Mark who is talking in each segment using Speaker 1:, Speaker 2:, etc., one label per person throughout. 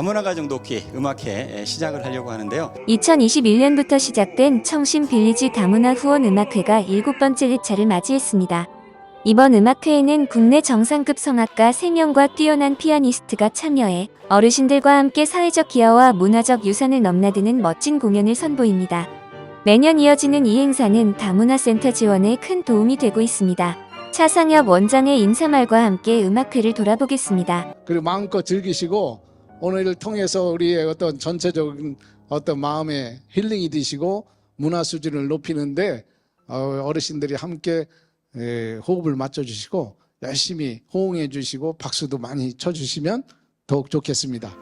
Speaker 1: 다문화 가정 돕기 음악회 시작을 하려고 하는데요.
Speaker 2: 2021년부터 시작된 청신 빌리지 다문화 후원 음악회가 일곱 번째 회차를 맞이했습니다. 이번 음악회에는 국내 정상급 성악가 3명과 뛰어난 피아니스트가 참여해 어르신들과 함께 사회적 기여와 문화적 유산을 넘나드는 멋진 공연을 선보입니다. 매년 이어지는 이 행사는 다문화센터 지원에 큰 도움이 되고 있습니다. 차상엽 원장의 인사말과 함께 음악회를 돌아보겠습니다.
Speaker 3: 그리고 마음껏 즐기시고 오늘을 통해서 우리의 어떤 전체적인 어떤 마음의 힐링이 되시고 문화 수준을 높이는데 어, 어르신들이 함께 에, 호흡을 맞춰주시고 열심히 호응해 주시고 박수도 많이 쳐주시면 더욱 좋겠습니다.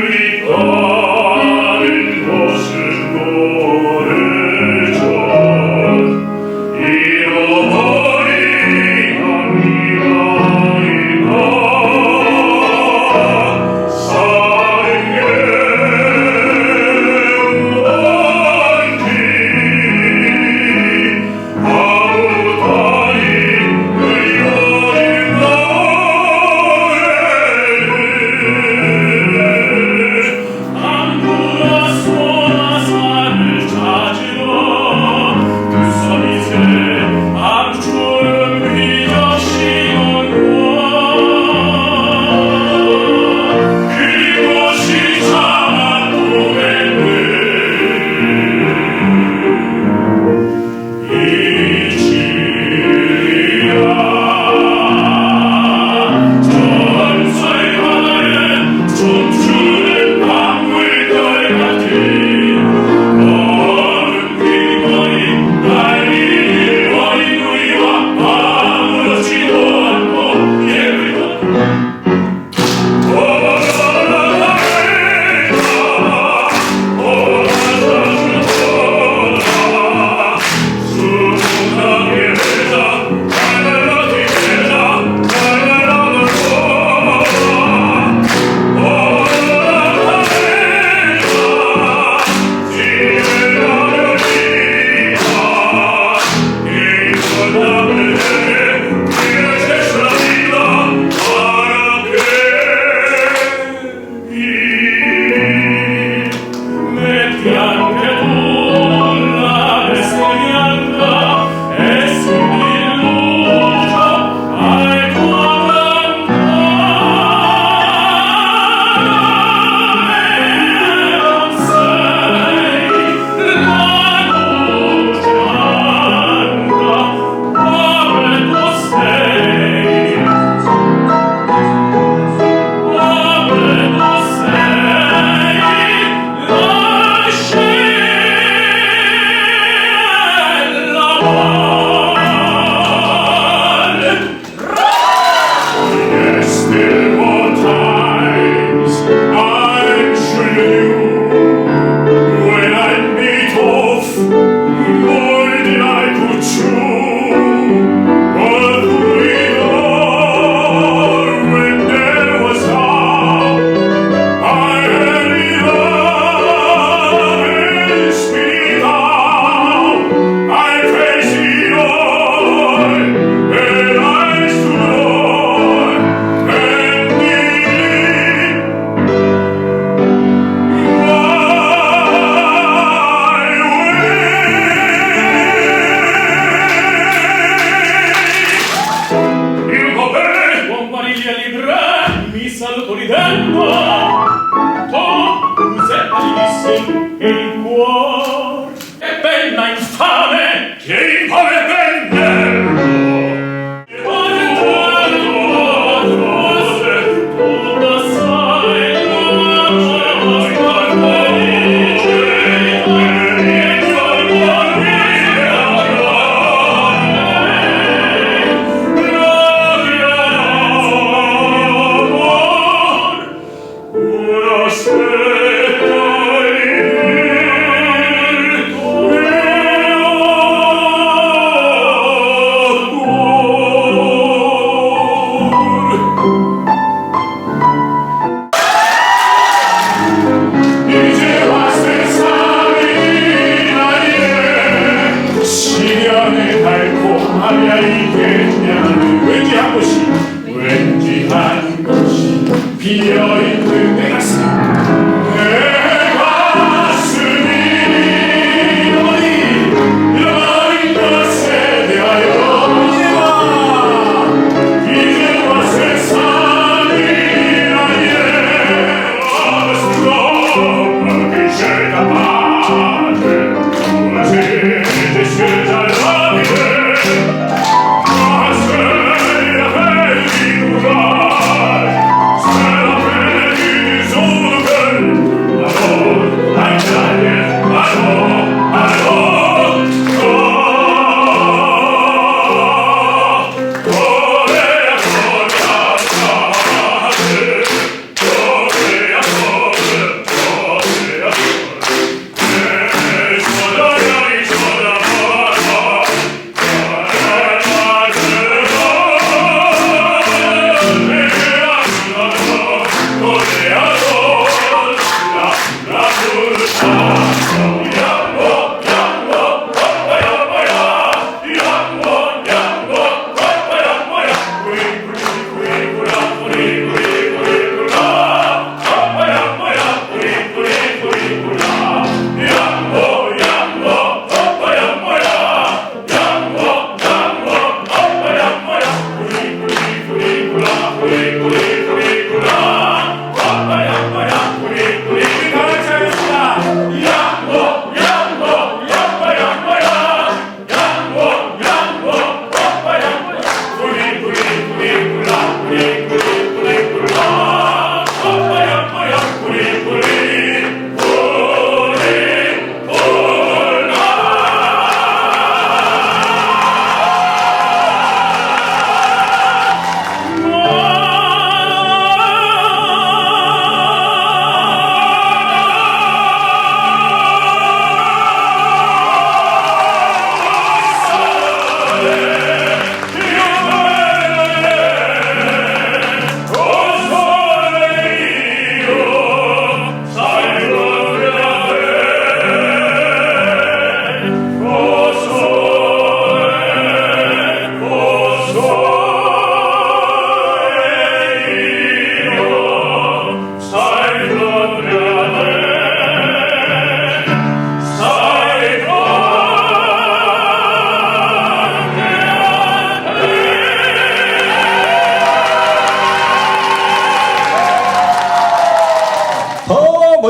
Speaker 3: віта.
Speaker 4: ridendo, tu sei e il
Speaker 1: cuore.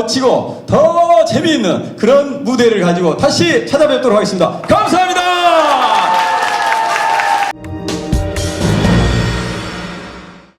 Speaker 1: 멋지고 더 재미있는 그런 무대를 가지고 다시 찾아뵙도록 하겠습니다. 감사합니다.